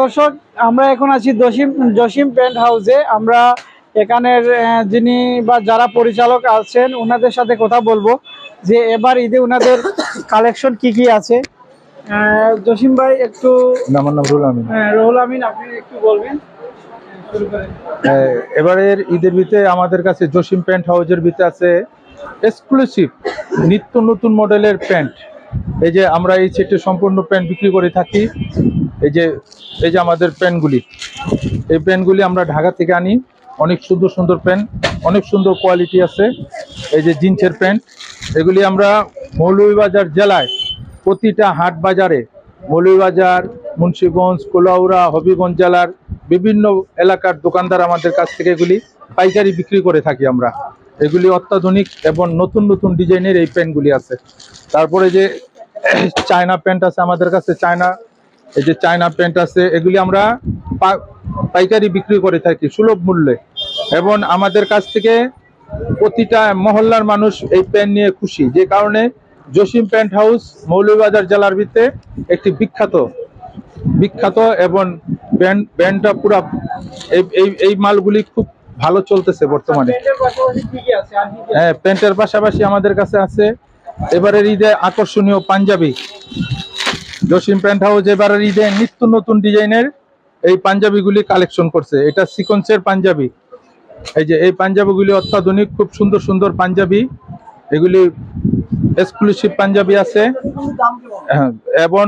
দর্শক আমরা এখন আছি জসিম জসিম পেন্ট হাউসে। আমরা এখানের যিনি বা যারা পরিচালক আছেন ওনাদের সাথে কথা বলব। যে এবার ঈদে ওনাদের কালেকশন কি কি আছে? জসিম ভাই একটু আমার নাম রুল আমিন। রুহুল আমিন আপনি একটু বলবেন। এবারের ঈদের ভিতরে আমাদের কাছে জসিম প্যান্ট হাউজের ভিতরে আছে এক্সক্লুসিভ নিত্য নতুন মডেলের প্যান্ট। এই যে আমরা এই সেটে সম্পূর্ণ প্যান্ট বিক্রি করে থাকি। এই যে এই যে আমাদের প্যান্টগুলি এই প্যান্টগুলি আমরা ঢাকা থেকে আনি। অনেক সুন্দর সুন্দর প্যান্ট অনেক সুন্দর কোয়ালিটি আছে। এই যে জিন্সের প্যান্ট এগুলি আমরা মৌলভীবাজার জেলায় প্রতিটা হাট বাজারে, মৌলভীবাজার, মুন্সিগঞ্জ, কোলাউড়া, হবিগঞ্জ জেলার বিভিন্ন এলাকার দোকানদার আমাদের কাছ থেকে এগুলি পাইকারি বিক্রি করে থাকি আমরা। এগুলি অত্যাধুনিক এবং নতুন নতুন ডিজাইনের এই প্যান্টগুলি আছে। তারপরে যে চায়না প্যান্ট আছে আমাদের কাছে, চায়না এই যে চায়না প্যান্ট আছে, এগুলি আমরা পাইকারি বিক্রি করে থাকি সুলভ মূল্যে। এবং আমাদের কাছ থেকে প্রতিটা মহল্লার মানুষ এই প্যান্ট নিয়ে খুশি। যে কারণে জসিম প্যান্ট হাউস মৌলভীবাজার জেলার ভিতরে একটি বিখ্যাত বিখ্যাত এবং ব্যান্ড ব্যান্ডটা পুরা এই এই মালগুলি খুব ভালো চলতেছে বর্তমানে? হ্যাঁ প্যান্টের পাশাপাশি আমাদের কাছে আছে, এবারের ঈদে আকর্ষণীয় পাঞ্জাবি। জসিম প্যান্ট হাউস এবারের ঈদে নিত্য নতুন ডিজাইনের এই পাঞ্জাবিগুলি কালেকশন করছে। এটা সিকোয়েন্সের পাঞ্জাবি। এই যে এই পাঞ্জাবিগুলি অত্যাধুনিক খুব সুন্দর সুন্দর পাঞ্জাবি। এগুলি এক্সক্লুসিভ পাঞ্জাবি আছে। হ্যাঁ, এবং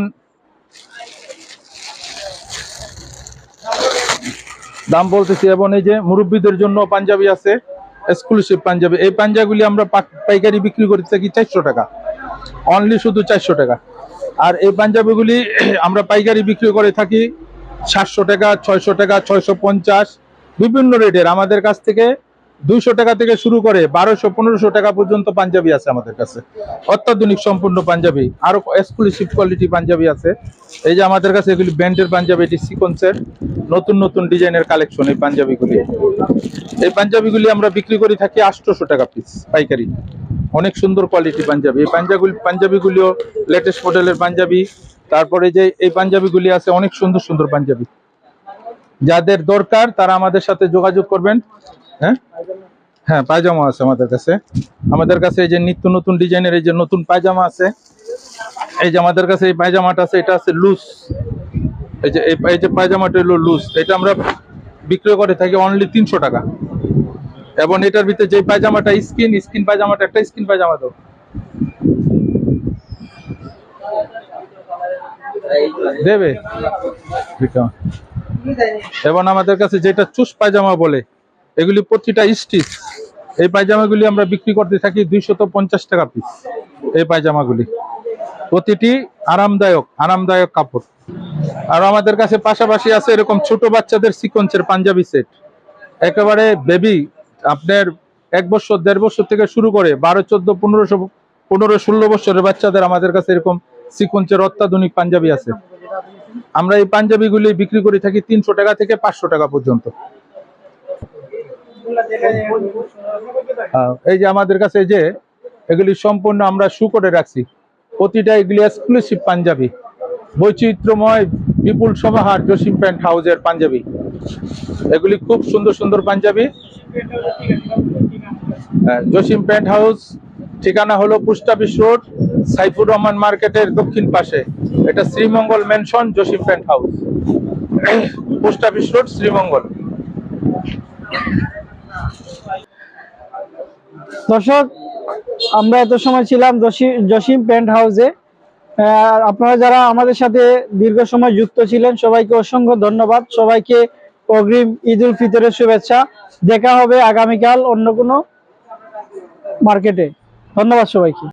দাম বলতেছি এবং এই যে মুরব্বীদের জন্য পাঞ্জাবি আছে এক্সক্লুসিভ পাঞ্জাবি। এই পাঞ্জাবিগুলি আমরা পাইকারি বিক্রি করে থাকি চারশো টাকা। অনলি শুধু চারশো টাকা। আর এই পাঞ্জাবিগুলি আমরা পাইকারি বিক্রি করে থাকি সাতশো টাকা, ছয়শো টাকা, ছয়শো পঞ্চাশ, বিভিন্ন রেটের। আমাদের কাছ থেকে দুইশো টাকা থেকে শুরু করে বারোশো, পনেরোশো টাকা পর্যন্ত পাঞ্জাবি আছে আমাদের কাছে। অত্যাধুনিক সম্পূর্ণ পাঞ্জাবি আরও এক্সক্লুসিভ কোয়ালিটি পাঞ্জাবি আছে। এই যে আমাদের কাছে এগুলি ব্যান্ডের পাঞ্জাবি, এটি সিকোয়েন্সের নতুন নতুন ডিজাইনের কালেকশন এই পাঞ্জাবিগুলি। এই পাঞ্জাবিগুলি আমরা বিক্রি করে থাকি আটশোশো টাকা পিস পাইকারি। অনেক সুন্দর কোয়ালিটি পাঞ্জাবি। এই পাঞ্জাবি পাঞ্জাবিগুলিও লেটেস্ট মডেলের পাঞ্জাবি। তারপরে যে এই পাঞ্জাবিগুলি আছে, অনেক সুন্দর সুন্দর পাঞ্জাবি। যাদের দরকার, তারা আমাদের সাথে যোগাযোগ করবেন। হ্যাঁ? হ্যাঁ পায়জামা আছে আমাদের কাছে। আমাদের কাছে এই যে নিত্য নতুন ডিজাইনের এই যে নতুন পায়জামা আছে, এই যে আমাদের কাছে এই পায়জামাটা আছে, এটা আছে লুজ এই যে এই যে পায়জামাটা হলো লুজ এটা আমরা বিক্রি করে থাকি অনলি তিনশো টাকা। এবং এটার ভিতরে যে পায়জামাটা স্কিন স্কিন পায়জামাটা, একটা স্কিন পায়জামা দাও। দেবে? এবং আমাদের কাছে যেটা চুস পায়জামা বলে, এগুলি প্রতিটা স্টিচ এই পায়জামাগুলি আমরা বিক্রি করতে থাকি দুইশত পঞ্চাশ টাকা পিস এই পায়জামাগুলি। প্রতিটি আরামদায়ক আরামদায়ক কাপড়। আর আমাদের কাছে পাশাপাশি আছে এরকম ছোট বাচ্চাদের সিকোয়েন্সের পাঞ্জাবি সেট একেবারে বেবি আপনার এক বছর, দেড় বছর থেকে শুরু করে বারো, চোদ্দ পনেরোশো পনেরো, ষোলো বছরের বাচ্চাদের আমাদের কাছে এরকম সিকোয়েন্সের অত্যাধুনিক পাঞ্জাবি আছে। আমরা এই পাঞ্জাবিগুলি বিক্রি করে থাকি তিনশো টাকা থেকে পাঁচশো টাকা পর্যন্ত। এই যে আমাদের কাছে যে এগুলি সম্পূর্ণ আমরা শু করে রাখছি। প্রতিটা এগুলি এক্সক্লুসিভ পাঞ্জাবি। বৈচিত্র্যময় বিপুল সমাহার জসিম প্যান্ট হাউজের পাঞ্জাবি। এগুলি খুব সুন্দর সুন্দর পাঞ্জাবি। জসিম প্যান্ট হাউস, ঠিকানা হলো post office road, Saifur Rahman মার্কেটের দক্ষিণ পাশে। এটা Sreemangal mansion, Jasim pant house. Post office road, Sreemangal. দর্শক, আমরা এত সময় ছিলাম জসি- জসিম প্যান্ট হাউসে। আপনারা যারা আমাদের সাথে দীর্ঘ সময় যুক্ত ছিলেন, সবাইকে অসংখ্য ধন্যবাদ। সবাইকে অগ্রিম ঈদ উল ফিতরের শুভেচ্ছা। দেখা হবে আগামীকাল অন্য কোনো মার্কেটে। ধন্যবাদ সবাইকে।